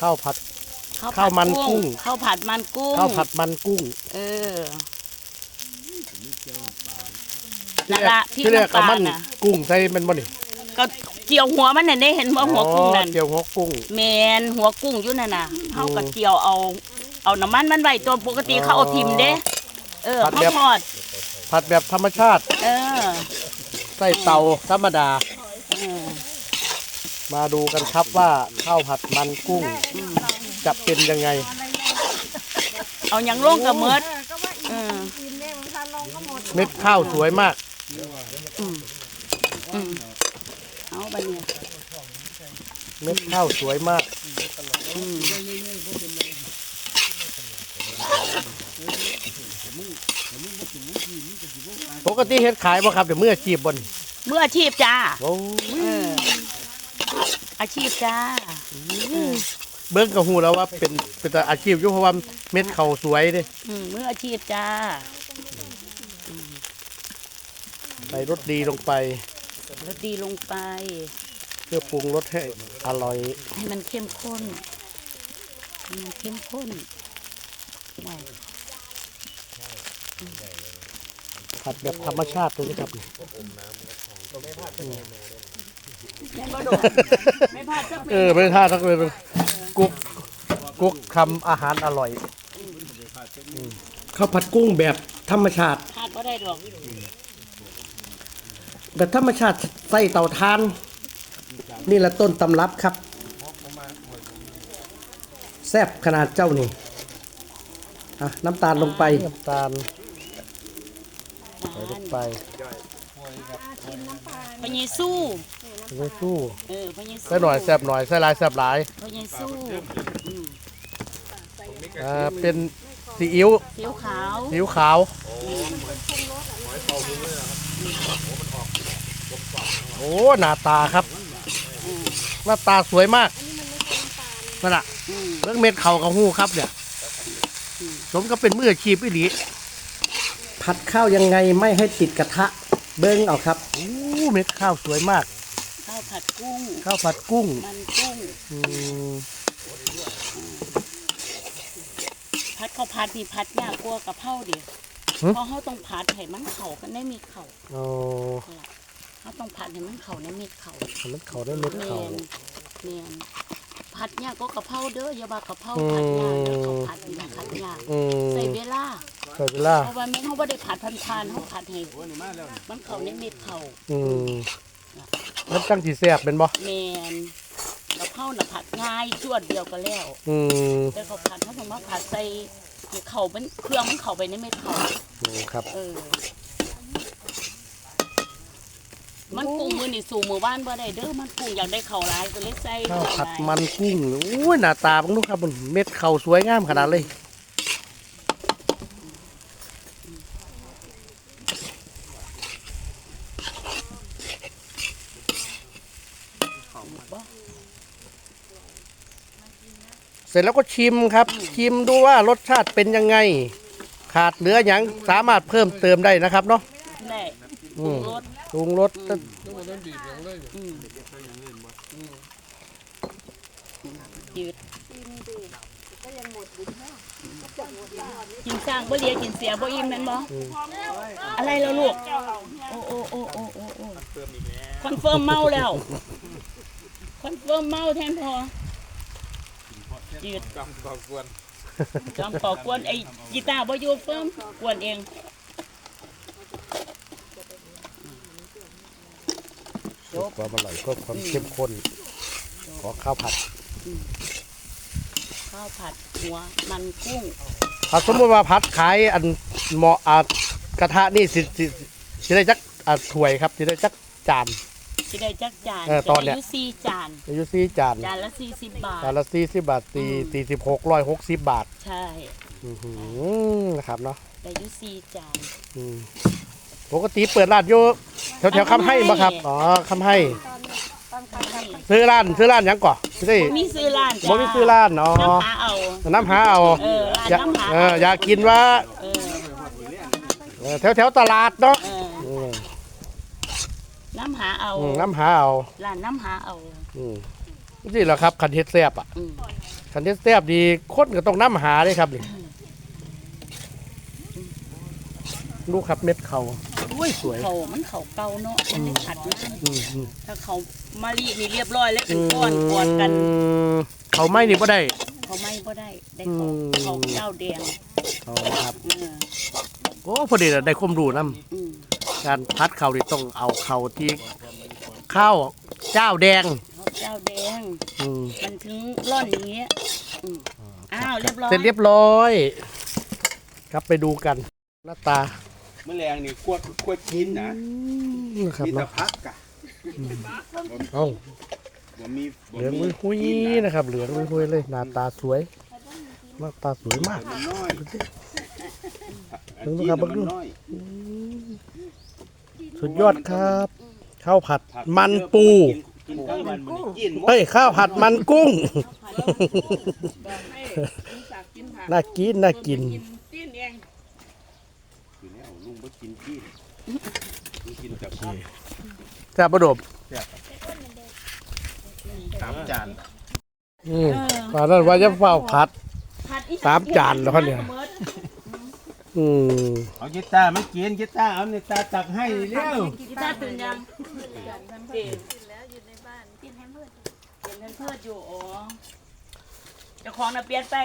ข้าวผัด ข้าวมันกุ้ง ข้าวผัดมันกุ้ง ข้าวผัดมันกุ้ง เออนั่นละที่ที่เรียกน้ำปกับลามันน่ะกุ้งใส่มันบ่นี่ก็เจียวหัวมันน่ะได้เห็นว่าหัวกุ้งนั่น อ๋อเจียวหัวกุ้ง แมนหัวกุ้งอยู่นั่นน่ะเฮาก็อืมเจียวเอา เอาน้ำมันมันไว้ตัวปกติอ๋อเขาเอาทิมเด้ เออผัดเขาแบบ ทอด ผัดแบบธรรมชาติเออ ใส่เตาธรรมดาเออ มาดูกันครับว่าข้าวผัดมันกุ้งจะเป็นยังไง เอาหยังลงกับเมิดเออเม็ดข้าวสวยมากอืมอืมเอาบัดเนี่ยเม็ดข้าวสวยมากอืมปกติเฮ็ดขายบ่ครับเดี๋ยวเมื่ออาชีพบนเมื่ออาชีพจ้าโอ้เอออาชีพจ้าเออเบิ่งก็ฮู้แล้วว่าเป็นเป็นแต่อาชีพอยู่เพราะว่าเม็ดข้าวสวยเด้อืมมืออาชีพจ้าใส่รสดีลงไปแล้วดีลงไป เพื่อปรุงรสให้อร่อย ให้มันเข้มข้นให้มันเข้มข้นไว้ผัดแบบธรรมชาติเลยนะครับ ไม่พลาดสักเออไม่ท่าทักเลยเป็นกุ๊กกุ๊กทำอาหารอร่อยอืมข้าวผัดกุ้งแบบธรรมชาติ พลาดก็ได้ดอกแบบธรรมชาติใส่เตาถ่าน นี่แหละต้นตำรับครับ แซ่บขนาดเจ้านี่อะน้ำตาลลงไปน้ำตาลใส่ลงไป พญสู้ไม่สู้เออพญสู้ใส่หน่อยแซ่บหน่อยใส่หลายแซ่บหลายพญสู้อืมอ่าเป็นซีอิ๊วเสียวขาวซีอิ๊วขาวโอ้หน้าตาครับหน้าตาสวยมากนั่นน่ะ อืม เรื่องเม็ดเขากับหูครับเนี่ย สมก็เป็นมืออาชีพอีหลีผัดข้าวยังไงไม่ให้ติดกระทะ เบิ้งเอาครับโอ้เม็ดข้าวสวยมาก ข้าวผัดกุ้ง ข้าวผัดกุ้ง มันกุ้งอืมพัดข้าวผัดนี่พัดยากกลัวากับเผาเดียวเพราะเขาต้องผัดให้มันเข่ากันได้มีเข่าโอ้เขาต้องผัดให้มันเข่าในเม็ดเข่ามันเขาได้เม็ดแมเขานแมนผัดยากก็กะเพราเด้ออย่าว่ากะเพราผัดยากเด้อเขาผัดนี่ผัดยากอืมใส่เวลา ใส่เวลาเพราะว่าแม่นเขาบ่ได้ผัดพันทานเขาผัดให้มันเข่าในเม็ดเข่าอืมมันจังสีแซ่บเป็นบ่แมนกะเพราน่ะผัดง่ายชวดเดียวก็แล้ว อืมแต่เขาผัดเขาต้องมาผัดใส่ให้เข่ามันเครื่องมันเข่าไปในเม็ดเข่าอืมครับ เออ มันปรุงมือนี่สู่หมู่บ้านบ่ได้เด้อมันปรุงอยากได้เข่าหลายก็เลยใส่ข้าวผัดหลายมันกุ้งโอ้ยหน้าตาบังดูครับมันเม็ดเขาสวยงามขนาดเลย เสร็จแล้วก็ชิมครับ ชิมดูว่ารสชาติเป็นยังไง ขาดเหลืออย่างสามารถเพิ่มเติมได้นะครับเนาะแน่ปอืรุงมรสปรุงรสอืมยืดกินสร้างบ่เลียกินเสียบ่อิ่มแม่นบ่อะไรแล้วลูก โอ้โอ้โอ้โอ้โอ้โอ้คอนเฟิร์มเมาแล้ว คอนเฟิร์มเมาแทนพอ ยืดจำก่อกวนจอมขอกวนไอ้กีตาร์บ่อยู่เฟิร์มกวนเองความอร่อยเพิ่มความเข้มข้นของข้าวผัด ข้าวผัดหัวมันกุ้งถ้าสมมติว่าผัดขายอันเหมาะอ่ากระทะนี่สิสิสิได้จักอ่าถ้วยครับสิได้จักจาน สิได้จักจานเออตอนเนี้ยจะได้อยู่สี่จาน อายุสี่จานจานละสี่สิบบาท จานละสี่สิบบาทตีอืมตีสิบหกร้อยหกสิบบาทใช่ อื้อหือนะครับเนาะได้อยู่สี่จาน อืมปกติเปิดร้านอยู่แถวแถวๆคำให้บ่ครับอ๋อคำให้ซื้อร้านซื้อร้านหยังก่อนสิได้บ่มีซื้อร้านจ้าบ่มีซื้อร้านอ๋อน้ำหาเอา น้ำหาเอาเออร้านอยากน้ำหาเอออยากกินว่าเออเออแถวแถวๆตลาดเนาะเอออืม น้ำหาเอาอืมน้ำหาเอาร้านน้ำหาเอาอืมนี่แหละครับคันเฮ็ดแซ่บอะอืมคันเฮ็ดแซ่บดีคนก็ต้องน้ำหาเลยครับนี่ลูกครับเม็ดเขาอุ้ยสวยเขามันเขาเก่าเนาะมันได้ขัดนะอืมอืมถ้าเขามารีนี่เรียบร้อยแล้วเป็นก้อนกอดกัน อืมเขาไม่นี่ก็ได้ เขาไม่ก็ได้ได้เขาอืมเขาเจ้าแดงเขาครับเออโอ้พอดีเลยได้ความรู้นํอืม การพัดเขานี่ต้องเอาเขาที่ข้าวเจ้าแดงเขาเจ้าแดง อืมมันถึงร่อนอย่างเงี้ยอืมอ้าวเรียบร้อยเสร็จเรียบร้อย ครับไปดูกันหน้าตาแมลงนี่กวดกวดกินนะนะครับมีแต่เนาะพักกะเอ้าบ่มีบ่เหลืองมีหุยๆนะครับ เหลืองหุยๆเลยหน้าตาสวยหน้าตาสวยมาก มันน้อยดูสิครับอันจีนน่ะมันน้อย สุดยอดครับ ข้าวผัดมันปู กินทั้งวันมันกินหมดเฮ้ย ข้าวผัดมันกุ้งน่ากินน่ากิน ตีนเองอยู่แล้วลุงบ่กินกินลุงกินแต่พักแซ่บประดบสามจานอืมตอนนั้นว่าจะเฝ้าผัด ผัดอีสามจานแล้วครับเนี่ยอื มเอากีตาร์มากินกีตาร์เอาเนี่ยตาตักให้เร็วกีตาร์ตื่นยังตื่นแล้วอยู่ในบ้านกินแฮมเพิร์ดกินแฮมเพิร์ดอยู่อ๋อเจ้าของน่ะเปลี่ยนไป